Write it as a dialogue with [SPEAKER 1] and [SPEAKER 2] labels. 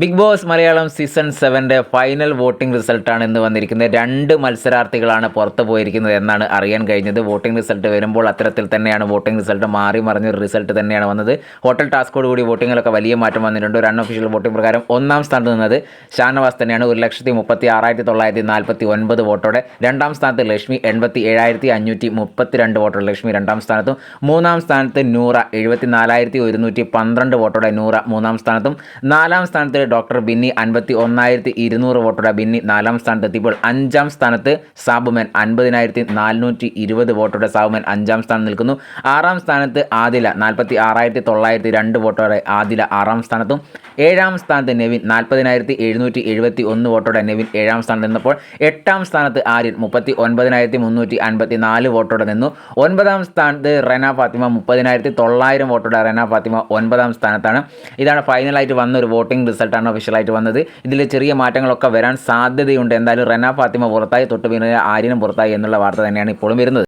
[SPEAKER 1] Big Boss Malayalam season സെവന്റെ final voting റിസൾട്ടാണ് ഇന്ന് വന്നിരിക്കുന്നത്. രണ്ട് മത്സരാർത്ഥികളാണ് പുറത്തു പോയിരിക്കുന്നത് എന്നാണ് അറിയാൻ കഴിഞ്ഞത്. വോട്ടിംഗ് റിസൾട്ട് വരുമ്പോൾ അത്തരത്തിൽ തന്നെയാണ് വോട്ടിംഗ് റിസൾട്ട് മാറി മറിഞ്ഞ റിസൾട്ട് തന്നെയാണ് വന്നത്. ഹോട്ടൽ ടാസ്കോട് കൂടി വോട്ടിങ്ങിലൊക്കെ വലിയ മാറ്റം വന്നിട്ടുണ്ട്. ഒരു അൺഒഫീഷ്യൽ വോട്ടിംഗ് പ്രകാരം ഒന്നാം സ്ഥാനത്ത് നിന്നത് ഷാനവാസ് തന്നെയാണ്. ഒരു ലക്ഷത്തി മുപ്പത്തി ആറായിരത്തി തൊള്ളായിരത്തി നാൽപ്പത്തി ഒൻപത് വോട്ടോടെ രണ്ടാം സ്ഥാനത്ത് ലക്ഷ്മി എൺപത്തി ഏഴായിരത്തി അഞ്ഞൂറ്റി മുപ്പത്തി രണ്ട് വോട്ടോടെ ലക്ഷ്മി രണ്ടാം സ്ഥാനത്തും. മൂന്നാം സ്ഥാനത്ത് നൂറ എഴുപത്തി നാലായിരത്തി ഒരുന്നൂറ്റി പന്ത്രണ്ട് വോട്ടോടെ നൂറ മൂന്നാം സ്ഥാനത്തും. നാലാം സ്ഥാനത്ത് ഡോക്ടർ ബിന്നി അൻപത്തി ഒന്നായിരത്തി ഇരുന്നൂറ് വോട്ടോടെ ബിന്നി നാലാം സ്ഥാനത്ത് എത്തിയപ്പോൾ അഞ്ചാം സ്ഥാനത്ത് സാബുമൻ അൻപതിനായിരത്തി നാനൂറ്റി ഇരുപത് വോട്ടോടെ സാബുമൻ അഞ്ചാം സ്ഥാനം നിൽക്കുന്നു. ആറാം സ്ഥാനത്ത് ആദില നാൽപ്പത്തി ആറായിരത്തി തൊള്ളായിരത്തി രണ്ട് വോട്ടോടെ ആദില ആറാം സ്ഥാനത്തും. ഏഴാം സ്ഥാനത്ത് നെവിൻ നാൽപ്പതിനായിരത്തി എഴുന്നൂറ്റി എഴുപത്തി ഒന്ന് വോട്ടോടെ നെവിൻ ഏഴാം സ്ഥാനത്ത് നിന്നപ്പോൾ എട്ടാം സ്ഥാനത്ത് ആര്യൻ മുപ്പത്തി ഒൻപതിനായിരത്തി മുന്നൂറ്റി അൻപത്തി നാല് വോട്ടോടെ നിന്നു. ഒൻപതാം സ്ഥാനത്ത് റെന ഫാത്തിമ മുപ്പതിനായിരത്തി തൊള്ളായിരം വോട്ടോടെ റെന ഫാത്തിമ ഒൻപതാം സ്ഥാനത്താണ്. ഇതാണ് ഫൈനലായിട്ട് വന്ന ഒരു വോട്ടിംഗ് റിസൾട്ടാണ് ഒഫീഷ്യലായിട്ട് വന്നത്. ഇതിൽ ചെറിയ മാറ്റങ്ങളൊക്കെ വരാൻ സാധ്യതയുണ്ട്. എന്തായാലും റെന ഫാത്തിമ പുറത്തായി തൊട്ടുപിന്നെ ആര്യനും പുറത്തായി എന്നുള്ള വാർത്ത തന്നെയാണ് ഇപ്പോഴും വരുന്നത്.